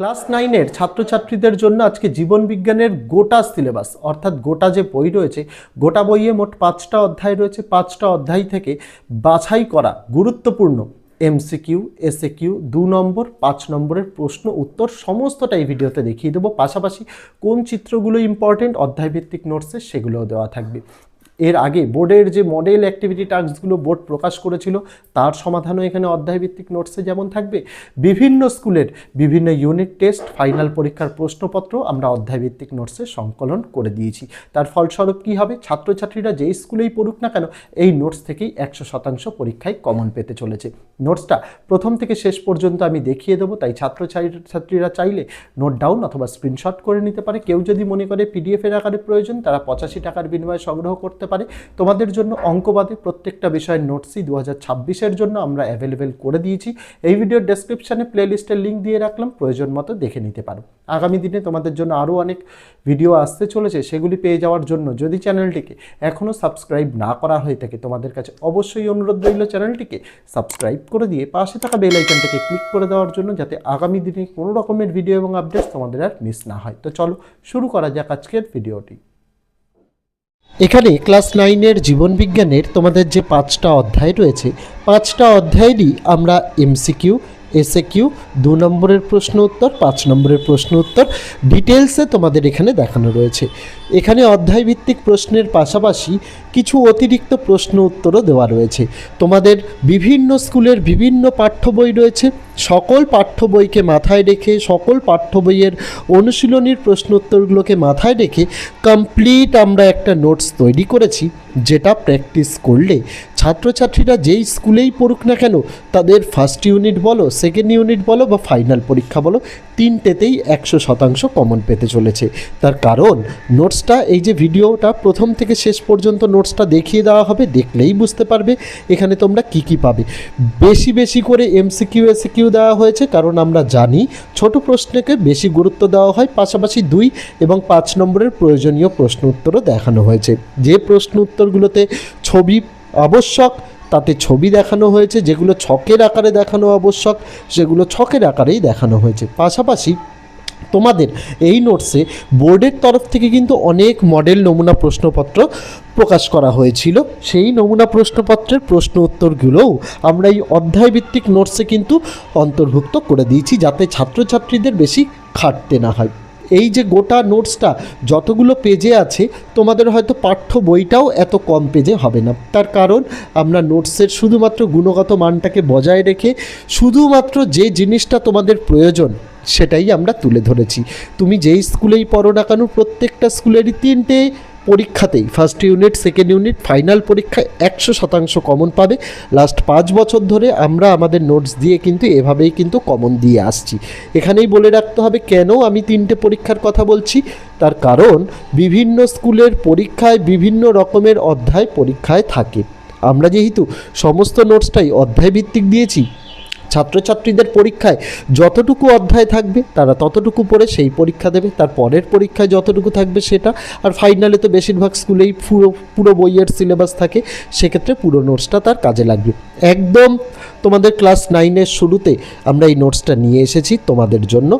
Class নাইনের ছাত্রছাত্রীদের জন্য আজকে জীবন বিজ্ঞানের গোটা সিলেবাস, অর্থাৎ গোটা যে বই রয়েছে, গোটা বইয়ে মোট পাঁচটা অধ্যায় রয়েছে। পাঁচটা অধ্যায় থেকে বাছাই করা গুরুত্বপূর্ণ এমসিকিউ এসএকিউ দু নম্বর, পাঁচ নম্বরের প্রশ্ন উত্তর সমস্তটা এই ভিডিওতে দেখিয়ে দেবো। পাশাপাশি কোন চিত্রগুলো ইম্পর্টেন্ট অধ্যায়ভিত্তিক নোটসে সেগুলোও দেওয়া থাকবে। এর আগে বোর্ডের যে মডেল অ্যাক্টিভিটি টাস্কগুলো বোর্ড প্রকাশ করেছিল, তার সমাধানও এখানে অধ্যায়ভিত্তিক নোটসে যেমন থাকবে। বিভিন্ন স্কুলের বিভিন্ন ইউনিট টেস্ট ফাইনাল পরীক্ষার প্রশ্নপত্র আমরা অধ্যায়ভিত্তিক নোটসে সংকলন করে দিয়েছি। তার ফলস্বরূপ কী হবে? ছাত্রছাত্রীরা যেই স্কুলেই পড়ুক না কেন, এই নোটস থেকেই একশো শতাংশ পরীক্ষায় কমন পেতে চলেছে। নোটসটা প্রথম থেকে শেষ পর্যন্ত আমি দেখিয়ে দেবো, তাই ছাত্র ছাত্রীরা চাইলে নোট ডাউন অথবা স্ক্রিনশট করে নিতে পারে। কেউ যদি মনে করে পিডিএফের আকারে প্রয়োজন, তারা পঁচাশি টাকার বিনিময়ে সংগ্রহ করতে পারে। তোমাদের জন্য অঙ্কবাদে প্রত্যেকটা বিষয়ের নোটসই দু হাজার জন্য আমরা অ্যাভেলেবেল করে দিয়েছি। এই ভিডিওর ডেসক্রিপশানে প্লেলিস্টের লিঙ্ক দিয়ে রাখলাম, প্রয়োজন মতো দেখে নিতে পারো। আগামী দিনে তোমাদের জন্য আরও অনেক ভিডিও আসতে চলেছে, সেগুলি পেয়ে যাওয়ার জন্য যদি চ্যানেলটিকে এখনও সাবস্ক্রাইব না করা হয়ে থাকে, তোমাদের কাছে অবশ্যই অনুরোধ রইল চ্যানেলটিকে সাবস্ক্রাইব করে দিয়ে পাশে থাকা বেল ক্লিক করে দেওয়ার জন্য যাতে আগামী দিনে কোনো রকমের ভিডিও এবং আপডেটস তোমাদের আর মিস না হয়। তো চলো শুরু করা যাক আজকের ভিডিওটি এখানে ক্লাস নাইনের জীবন বিজ্ঞানের তোমাদের যে পাঁচটা অধ্যায় রয়েছে পাঁচটা অধ্যায়েরই আমরা এমসিকিউ এসএ কিউ দু নম্বরের প্রশ্ন উত্তর, পাঁচ নম্বরের প্রশ্ন উত্তর ডিটেলসে তোমাদের এখানে দেখানো রয়েছে। এখানে অধ্যায় ভিত্তিক প্রশ্নের পাশাপাশি কিছু অতিরিক্ত প্রশ্ন উত্তরও দেওয়া রয়েছে। তোমাদের বিভিন্ন স্কুলের বিভিন্ন পাঠ্য বই রয়েছে। সকল পাঠ্য বইকে মাথায় রেখে, সকল পাঠ্য বইয়ের অনুশীলনীর প্রশ্ন উত্তরগুলোকে মাথায় রেখে কমপ্লিট আমরা একটা নোটস তৈরি করেছি, যেটা প্র্যাকটিস করলে ছাত্রছাত্রীরা যেই স্কুলেই পড়ুক না কেন, তাদের ফার্স্ট ইউনিট বলো সেকেন্ড ইউনিট বলো বা ফাইনাল পরীক্ষা বলো, তিনটেতেই একশো শতাংশ কমন পেতে চলেছে। তার কারণ নোটসটা এই যে ভিডিওটা প্রথম থেকে শেষ পর্যন্ত নোটসটা দেখিয়ে দেওয়া হবে, দেখলেই বুঝতে পারবে এখানে তোমরা কি কি পাবে। বেশি বেশি করে এমসিকিউ এসিকিউ দেওয়া হয়েছে, কারণ আমরা জানি ছোট প্রশ্নকে বেশি গুরুত্ব দেওয়া হয়, পাশাপাশি দুই এবং পাঁচ নম্বরের প্রয়োজনীয় প্রশ্ন উত্তরও দেখানো হয়েছে। যে প্রশ্ন উত্তরগুলোতে ছবি আবশ্যক তাতে ছবি দেখানো হয়েছে, যেগুলো ছকের আকারে দেখানো আবশ্যক, সেগুলো ছকের আকারেই দেখানো হয়েছে। পাশাপাশি তোমাদের এই নোটসে বোর্ডের তরফ থেকে কিন্তু অনেক মডেল নমুনা প্রশ্নপত্র প্রকাশ করা হয়েছিল। সেই নমুনা প্রশ্নপত্রের প্রশ্ন উত্তরগুলোও আমরা এই অধ্যায়ভিত্তিক নোটসে কিন্তু অন্তর্ভুক্ত করে দিয়েছি, যাতে ছাত্রছাত্রীদের বেশি খাটতে না হয়। এই যে গোটা নোটসটা, যতগুলো পেজে আছে, তোমাদের হয়তো পাঠ্য বইটাও এত কম পেজে হবে না। তার কারণ, আমরা নোটসের শুধুমাত্র গুণগত মানটাকে বজায় রেখে শুধুমাত্র যে জিনিসটা তোমাদের প্রয়োজন, সেটাই আমরা তুলে ধরেছি। তুমি যেই স্কুলেই পড়ো না কেন, প্রত্যেকটা স্কুলেরই তিনটে পরীক্ষাতেই first unit second unit final পরীক্ষায় একশো শতাংশ কমন পাবে। লাস্ট পাঁচ বছর ধরে আমরা আমাদের নোটস দিয়ে কিন্তু এভাবেই কিন্তু কমন দিয়ে আসছি। এখানেই বলে রাখতে হবে কেন আমি তিনটে পরীক্ষার কথা বলছি। তার কারণ বিভিন্ন স্কুলের পরীক্ষায় বিভিন্ন রকমের অধ্যায় পরীক্ষায় থাকে। আমরা যেহেতু সমস্ত নোটসটাই অধ্যায় ভিত্তিক দিয়েছি ছাত্রছাত্রীদের পরীক্ষায় যতটুকু অধ্যায় থাকবে, তারা ততটুকু পড়ে সেই পরীক্ষা দেবে। তার পরের পরীক্ষায় যতটুকু থাকবে সেটা, আর ফাইনালে তো বেশিরভাগ স্কুলেই পুরো পুরো বইয়ের সিলেবাস থাকে। সেক্ষেত্রে পুরো নোটসটা তার কাজে লাগবে। একদম তোমাদের ক্লাস নাইনের শুরুতে আমরা এই নোটসটা নিয়ে এসেছি তোমাদের জন্য।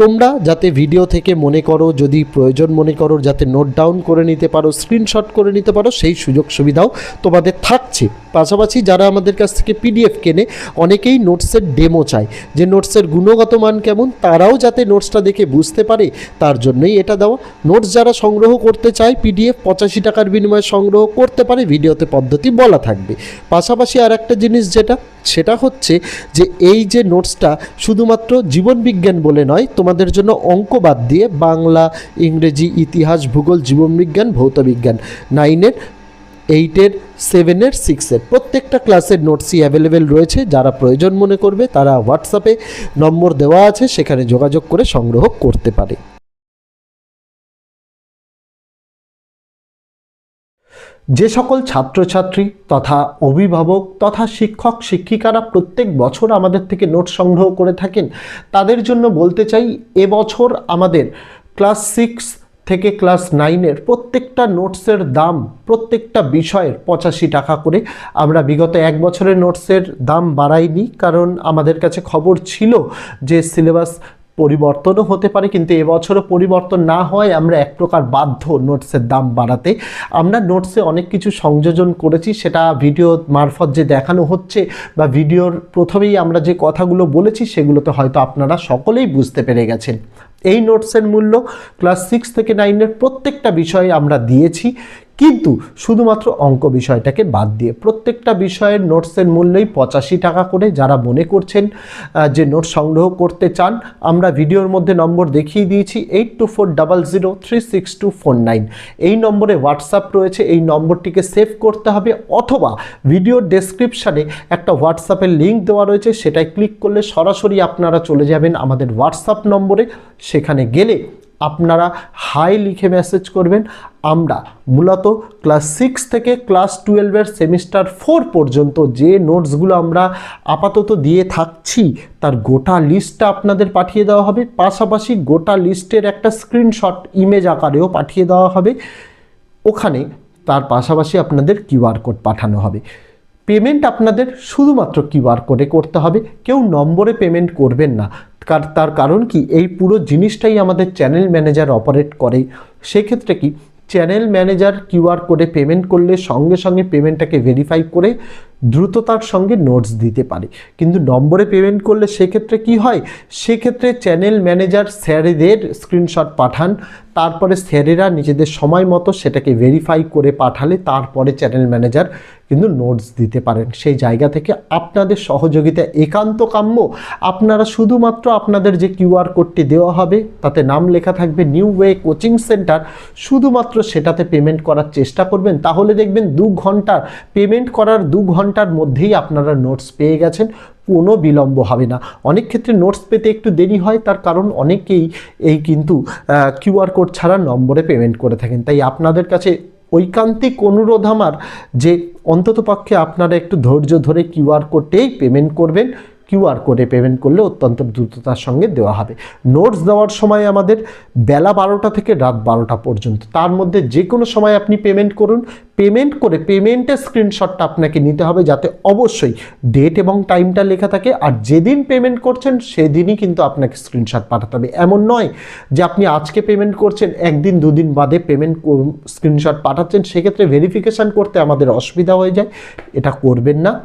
তোমরা যাতে ভিডিও থেকে মনে করো, যদি প্রয়োজন মনে করো, যাতে নোট ডাউন করে নিতে পারো স্ক্রিনশট করে নিতে পারো, সেই সুযোগ সুবিধাও তোমাদের থাকছে। পাশাপাশি যারা আমাদের কাছ থেকে পিডিএফ কেনে, অনেকেই নোটসের ডেমো চায়। যে নোটসের গুণগত মান কেমন, তারাও যাতে নোটসটা দেখে বুঝতে পারে, তার জন্যই এটা দেওয়া। নোটস যারা সংগ্রহ করতে চায় পিডিএফ পঁচাশি টাকার বিনিময়ে সংগ্রহ করতে পারে ভিডিওতে পদ্ধতি বলা থাকবে। পাশাপাশি আর একটা জিনিস যেটা সেটা হচ্ছে যে এই যে নোটসটা শুধুমাত্র জীবনবিজ্ঞান বলে নয়, তোমাদের জন্য অঙ্ক বাদ দিয়ে বাংলা, ইংরেজি, ইতিহাস, ভূগোল জীবনবিজ্ঞান ভৌতবিজ্ঞান নাইনের, এইটের, সেভেনের, সিক্সের প্রত্যেকটা ক্লাসের নোটসই অ্যাভেলেবেল রয়েছে। যারা প্রয়োজন মনে করবে তারা হোয়াটসঅ্যাপে নম্বর দেওয়া আছে, সেখানে যোগাযোগ করে সংগ্রহ করতে পারে। যে সকল ছাত্রছাত্রী তথা অভিভাবক তথা শিক্ষক শিক্ষিকারা প্রত্যেক বছর আমাদের থেকে নোট সংগ্রহ করে থাকেন, তাদের জন্য বলতে চাই এবছর আমাদের ক্লাস সিক্স থেকে ক্লাস নাইনের প্রত্যেকটা নোটসের দাম, প্রত্যেকটা বিষয়ের পঁচাশি টাকা করে। আমরা বিগত এক বছরের নোটসের দাম বাড়াইনি, কারণ আমাদের কাছে খবর ছিল যে সিলেবাস পরিবর্তনও হতে পারে, কিন্তু এবছরও পরিবর্তন না হয় আমরা এক প্রকার বাধ্য নোটসের দাম বাড়াতে। আমরা নোটসে অনেক কিছু সংযোজন করেছি, সেটা ভিডিও মারফত যে দেখানো হচ্ছে বা ভিডিওর প্রথমেই আমরা যে কথাগুলো বলেছি, সেগুলোতে হয়তো আপনারা সকলেই বুঝতে পেরে গেছেন। এই নোটসের মূল্য ক্লাস সিক্স থেকে নাইনের প্রত্যেকটা বিষয়ে আমরা দিয়েছি। কিন্তু শুধুমাত্র অঙ্ক বিষয়টাকে বাদ দিয়ে প্রত্যেকটা বিষয়ের নোটসের মূল্যই পঁচাশি টাকা করে যারা মনে করছেন যে নোট সংগ্রহ করতে চান, আমরা ভিডিওর মধ্যে নম্বর দেখিয়ে দিয়েছি eight two four double zero three six two four nine এই নম্বরে হোয়াটসঅ্যাপ রয়েছে, এই নম্বরটিকে সেভ করতে হবে, অথবা ভিডিওর ডেসক্রিপশানে একটা হোয়াটসঅ্যাপের লিঙ্ক দেওয়া রয়েছে, সেটায় ক্লিক করলে সরাসরি আপনারা চলে যাবেন আমাদের হোয়াটসঅ্যাপ নম্বরে, সেখানে গেলে আপনারা হাই লিখে মেসেজ করবেন। আমরা মূলত ক্লাস সিক্স থেকে ক্লাস টুয়েলভের সেমিস্টার ফোর পর্যন্ত যে নোটসগুলো আমরা আপাতত দিয়ে থাকছি, তার গোটা লিস্টটা আপনাদের পাঠিয়ে দেওয়া হবে। পাশাপাশি গোটা লিস্টের একটা স্ক্রিনশট ইমেজ আকারেও পাঠিয়ে দেওয়া হবে। ওখানে তার পাশাপাশি আপনাদের কিউআর কোড পাঠানো হবে। পেমেন্ট আপনাদের শুধুমাত্র কিউআর কোডে করতে হবে। কেউ নম্বরে পেমেন্ট করবেন না। তার কারণ কি? এই পুরো জিনিসটাই আমাদের চ্যানেল ম্যানেজার অপারেট করে। সেক্ষেত্রে কি? চ্যানেল ম্যানেজার কিউআর কোডে পেমেন্ট করলে সঙ্গে সঙ্গে পেমেন্টটাকে ভেরিফাই করে দ্রুততার সঙ্গে নোটস দিতে পারে। কিন্তু নম্বরে পেমেন্ট করলে সেক্ষেত্রে কি হয়? সেক্ষেত্রে চ্যানেল ম্যানেজার স্যারেদের স্ক্রিনশট পাঠান, তারপরে স্যারেরা নিজেদের সময় মতো সেটাকে ভেরিফাই করে পাঠালে তারপরে চ্যানেল ম্যানেজার কিন্তু নোটস দিতে পারেন। সেই জায়গা থেকে আপনাদের সহযোগিতা একান্ত কাম্য। আপনারা শুধুমাত্র আপনাদের যে কিউআর কোডটি দেওয়া হবে, তাতে নাম লেখা থাকবে নিউ ওয়ে কোচিং সেন্টার শুধুমাত্র সেটাতে পেমেন্ট করার চেষ্টা করবেন। তাহলে দেখবেন দু ঘণ্টার পেমেন্ট করার দু ঘণ্টার মধ্যেই আপনারা নোটস পেয়ে গেছেন, কোনো বিলম্ব হবে না। অনেক ক্ষেত্রে নোটস পেতে একটু দেরি হয়, তার কারণ অনেকেই এই কিন্তু কিউআর কোড ছাড়া নম্বরে পেমেন্ট করে থাকেন। তাই আপনাদের কাছে ঐকান্তিক অনুরোধ আমার যে অন্ততপক্ষে আপনারা একটু ধৈর্য ধরে কিউআর কোডেই পেমেন্ট করবেন। কিউআর কোডে পেমেন্ট করলে অত্যন্ত দ্রুততার সঙ্গে দেওয়া হবে। নোটস দেওয়ার সময় আমাদের বেলা বারোটা থেকে রাত বারোটা পর্যন্ত। তার মধ্যে যে কোনো সময় আপনি পেমেন্ট করুন। পেমেন্ট করে পেমেন্টের স্ক্রিনশটটা আপনাকে নিতে হবে যাতে অবশ্যই ডেট এবং টাইমটা লেখা থাকে। আর যেদিন পেমেন্ট করছেন, সেদিনই কিন্তু আপনাকে স্ক্রিনশট পাঠাতে হবে। এমন নয় যে আপনি আজকে পেমেন্ট করছেন, একদিন, দুদিন বাদে পেমেন্ট স্ক্রিনশট পাঠাচ্ছেন। সেক্ষেত্রে ভেরিফিকেশান করতে আমাদের অসুবিধা হয়ে যায়। এটা করবেন না।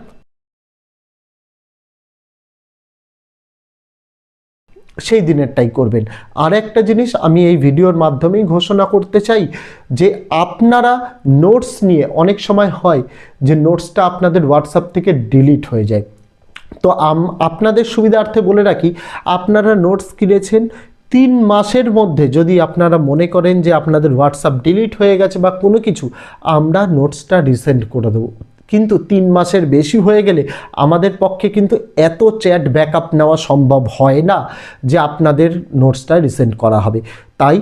সেই দিনেরটাই করবেন। আর একটা জিনিস আমি এই ভিডিওর মাধ্যমেই ঘোষণা করতে চাই যে আপনারা নোটস নিয়ে অনেক সময় হয় যে নোটসটা আপনাদের হোয়াটসঅ্যাপ থেকে ডিলিট হয়ে যায়। তো আপনাদের সুবিধার্থে বলে রাখি, আপনারা নোটস কিনেছেন তিন মাসের মধ্যে যদি আপনারা মনে করেন যে আপনাদের হোয়াটসঅ্যাপ ডিলিট হয়ে গেছে বা কোনো কিছু, আমরা নোটসটা রিসেন্ড করে দেবো। কিন্তু তিন মাসের বেশি হয়ে গেলে আমাদের পক্ষে কিন্তু এত চ্যাট ব্যাকআপ নেওয়া সম্ভব হয় না যে আপনাদের নোটসটা রিসেন্ড করা হবে। তাই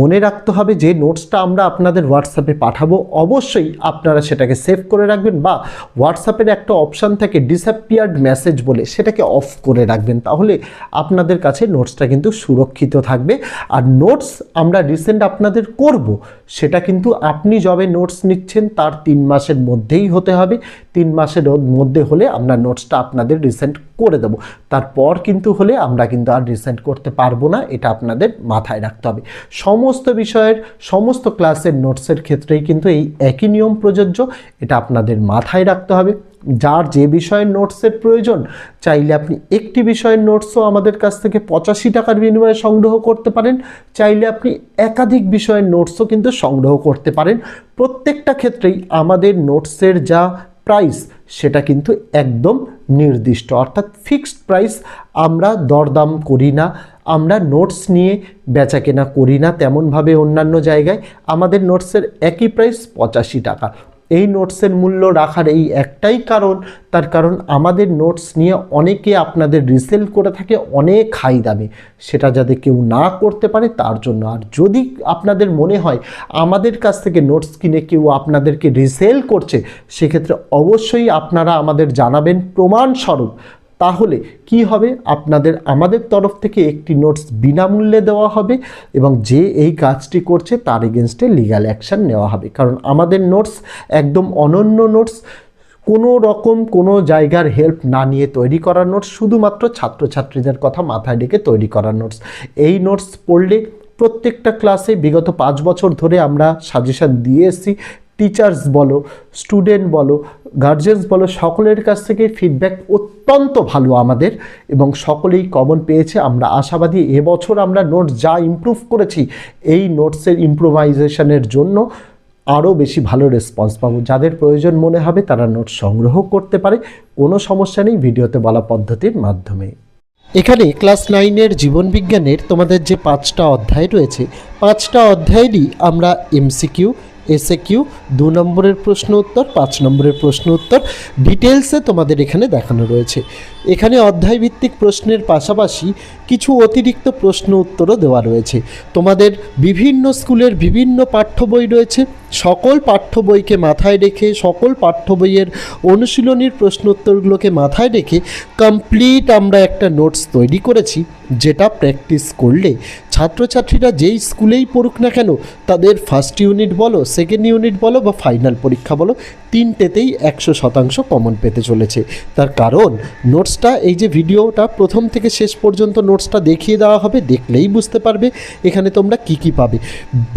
মনে রাখতে হবে যে নোটসটা আমরা আপনাদের হোয়াটসঅ্যাপে পাঠাবো, অবশ্যই আপনারা সেটাকে সেভ করে রাখবেন বা হোয়াটসঅ্যাপের একটা অপশান থাকে ডিসঅ্যাপিয়ার্ড মেসেজ বলে সেটাকে অফ করে রাখবেন। তাহলে আপনাদের কাছে নোটসটা কিন্তু সুরক্ষিত থাকবে। আর নোটস আমরা রিসেন্ট আপনাদের করব সেটা কিন্তু আপনি যবে নোটস নিচ্ছেন, তার তিন মাসের মধ্যেই হতে হবে। তিন মাসের মধ্যে হলে আমরা নোটসটা আপনাদের রিসেন্ট করে দেবো। তারপর কিন্তু হলে আমরা কিন্তু আর রিসেন্ট করতে পারব না, এটা আপনাদের মাথায় রাখতে হবে। সমস্ত বিষয়ের, সমস্ত ক্লাসের নোটসের ক্ষেত্রেই কিন্তু এই একই নিয়ম প্রযোজ্য, এটা আপনাদের মাথায় রাখতে হবে। যার যে বিষয়ের নোটসের প্রয়োজন, চাইলে আপনি একটি বিষয়ের নোটসও আমাদের কাছ থেকে পঁচাশি টাকার বিনিময়ে সংগ্রহ করতে পারেন, চাইলে আপনি একাধিক বিষয়ের নোটসও কিন্তু সংগ্রহ করতে পারেন। প্রত্যেকটা ক্ষেত্রেই আমাদের নোটসের যা প্রাইস, সেটা কিন্তু একদম নির্দিষ্ট। অর্থাৎ ফিক্সড প্রাইস আমরা দরদাম করি না, আমরা নোটস নিয়ে বেচা কেনা করি না, তেমনভাবে অন্যান্য জায়গায় আমাদের নোটসের একই প্রাইস পঁচাশি টাকা। এই নোটসের মূল্য রাখার এই একটাই কারণ, তার কারণ আমাদের নোটস নিয়ে অনেকে আপনাদের রিসেল করে থাকে অনেক হাই দামে। সেটা যাতে কেউ না করতে পারে, তার জন্য। আর যদি আপনাদের মনে হয় আমাদের কাছ থেকে নোটস কিনে কেউ আপনাদেরকে রিসেল করছে, সেক্ষেত্রে অবশ্যই আপনারা আমাদের জানাবেন প্রমাণস্বরূপ। তাহলে কি হবে? আপনাদের আমাদের তরফ থেকে একটি নোটস বিনামূল্যে দেওয়া হবে এবং যে এই কাজটি করছে তার এগেনস্টে লিগ্যাল অ্যাকশান নেওয়া হবে। কারণ আমাদের নোটস একদম অনন্য নোটস কোনো রকম কোনো জায়গার হেল্প না নিয়ে তৈরি করা নোটস শুধুমাত্র ছাত্রছাত্রীদের কথা মাথায় রেখে তৈরি করা নোটস এই নোটস পড়লে প্রত্যেকটা ক্লাসে বিগত পাঁচ বছর ধরে আমরা সাজেশান দিয়ে এসেছি টিচার্স বলো স্টুডেন্ট বলো গার্জেন্স বলো, সকলের কাছ থেকে ফিডব্যাক অত্যন্ত ভালো আমাদের এবং সকলেই কমন পেয়েছে। আমরা আশাবাদী, এবছর আমরা নোটস যা ইমপ্রুভ করেছি, এই নোটসের ইম্প্রোভাইজেশনের জন্য আরও বেশি ভালো রেসপন্স পাবো। যাদের প্রয়োজন মনে হবে, তারা নোটস সংগ্রহ করতে পারে। কোনো সমস্যা নেই, ভিডিওতে বলা পদ্ধতির মাধ্যমে। এখানে ক্লাস নাইনের জীবনবিজ্ঞানের তোমাদের যে পাঁচটা অধ্যায় রয়েছে, পাঁচটা অধ্যায়েরই আমরা এমসিকিউ এসএ কিউ দু নম্বরের প্রশ্ন উত্তর, পাঁচ নম্বরের প্রশ্ন উত্তর ডিটেলসে তোমাদের এখানে দেখানো রয়েছে। এখানে অধ্যায়ভিত্তিক প্রশ্নের পাশাপাশি কিছু অতিরিক্ত প্রশ্ন উত্তরও দেওয়া রয়েছে। তোমাদের বিভিন্ন স্কুলের বিভিন্ন পাঠ্য বই রয়েছে। সকল পাঠ্য বইকে মাথায় রেখে, সকল পাঠ্য বইয়ের অনুশীলনীর প্রশ্ন উত্তরগুলোকে মাথায় রেখে কমপ্লিট আমরা একটা নোটস তৈরি করেছি, যেটা প্র্যাকটিস করলে ছাত্রছাত্রীরা যেই স্কুলেই পড়ুক না কেন, তাদের ফার্স্ট ইউনিট বলো সেকেন্ড ইউনিট বলো বা ফাইনাল পরীক্ষা বলো, তিনটেতেই একশো শতাংশ কমন পেতে চলেছে। তার কারণ নোটসটা এই যে ভিডিওটা প্রথম থেকে শেষ পর্যন্ত নোটসটা দেখিয়ে দেওয়া হবে, দেখলেই বুঝতে পারবে এখানে তোমরা কি কি পাবে।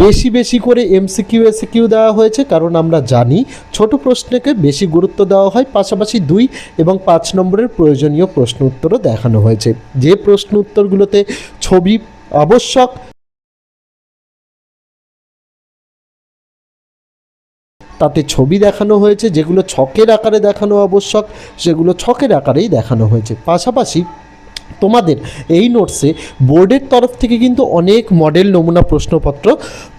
বেশি বেশি করে এমসিকিউ এসিকিউ দেওয়া হয়েছে, কারণ আমরা জানি ছোট প্রশ্নকে বেশি গুরুত্ব দেওয়া হয়, পাশাপাশি দুই এবং পাঁচ নম্বরের প্রয়োজনীয় প্রশ্ন উত্তরও দেখানো হয়েছে। যে প্রশ্ন উত্তরগুলোতে ছবি আবশ্যক তাতে ছবি দেখানো হয়েছে, যেগুলো ছকের আকারে দেখানো আবশ্যক, সেগুলো ছকের আকারেই দেখানো হয়েছে। পাশাপাশি তোমাদের এই নোটসে বোর্ডের তরফ থেকে কিন্তু অনেক মডেল নমুনা প্রশ্নপত্র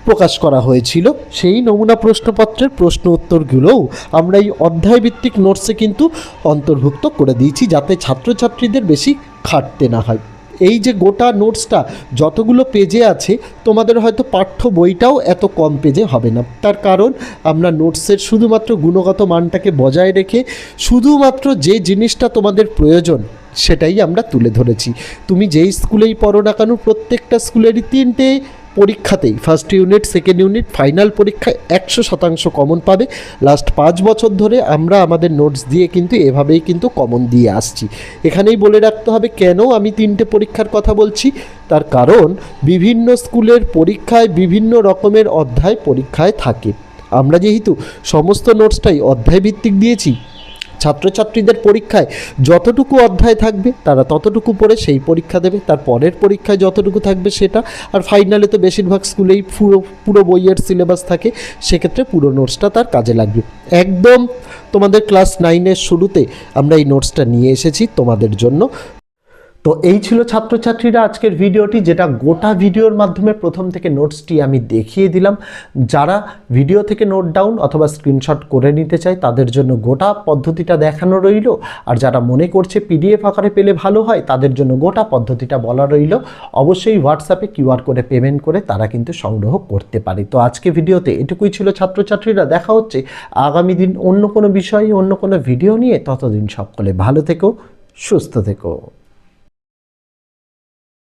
প্রকাশ করা হয়েছিল। সেই নমুনা প্রশ্নপত্রের প্রশ্ন উত্তরগুলোও আমরা এই অধ্যায়ভিত্তিক নোটসে কিন্তু অন্তর্ভুক্ত করে দিয়েছি, যাতে ছাত্রছাত্রীদের বেশি খাটতে না হয়। এই যে গোটা নোটসটা, যতগুলো পেজে আছে, তোমাদের হয়তো পাঠ্য বইটাও এত কম পেজে হবে না। তার কারণ, আমরা নোটসের শুধুমাত্র গুণগত মানটাকে বজায় রেখে শুধুমাত্র যে জিনিসটা তোমাদের প্রয়োজন, সেটাই আমরা তুলে ধরেছি। তুমি যেই স্কুলেই পড়ো না কেন, প্রত্যেকটা স্কুলেরই তিনটে পরীক্ষাতেই first unit second unit final পরীক্ষায় একশো শতাংশ কমন পাবে। লাস্ট পাঁচ বছর ধরে আমরা আমাদের নোটস দিয়ে কিন্তু এভাবেই কিন্তু কমন দিয়ে আসছি। এখানেই বলে রাখতে হবে কেন আমি তিনটে পরীক্ষার কথা বলছি। তার কারণ, বিভিন্ন স্কুলের পরীক্ষায় বিভিন্ন রকমের অধ্যায় পরীক্ষায় থাকে। আমরা যেহেতু সমস্ত নোটসটাই অধ্যায় ভিত্তিক দিয়েছি ছাত্রছাত্রীদের পরীক্ষায় যতটুকু অধ্যায় থাকবে, তারা ততটুকু পড়ে সেই পরীক্ষা দেবে। তার পরের পরীক্ষায় যতটুকু থাকবে সেটা, আর ফাইনালে তো বেশিরভাগ স্কুলেই পুরো পুরো বইয়ের সিলেবাস থাকে, সেক্ষেত্রে পুরো নোটসটা তার কাজে লাগবে। একদম তোমাদের ক্লাস নাইনের শুরুতে আমরা এই নোটসটা নিয়ে এসেছি তোমাদের জন্য। তো এই ছিল ছাত্রছাত্রীরা আজকের ভিডিওটি, যেটা গোটা ভিডিওর মাধ্যমে প্রথম থেকে নোটসটি আমি দেখিয়ে দিলাম। যারা ভিডিও থেকে নোট ডাউন অথবা স্ক্রিনশট করে নিতে চায়, তাদের জন্য গোটা পদ্ধতিটা দেখানো রইল। আর যারা মনে করছে পিডিএফ আকারে পেলে ভালো হয়, তাদের জন্য গোটা পদ্ধতিটা বলা রইল। অবশ্যই হোয়াটসঅ্যাপে কিউআর করে পেমেন্ট করে তারা কিন্তু সংগ্রহ করতে পারে। তো আজকে ভিডিওতে এটুকুই ছিল ছাত্রছাত্রীরা। দেখা হচ্ছে আগামী দিন অন্য কোনো বিষয়ে, অন্য কোনো ভিডিও নিয়ে। ততদিন সকলে ভালো থেকো, সুস্থ থেকো।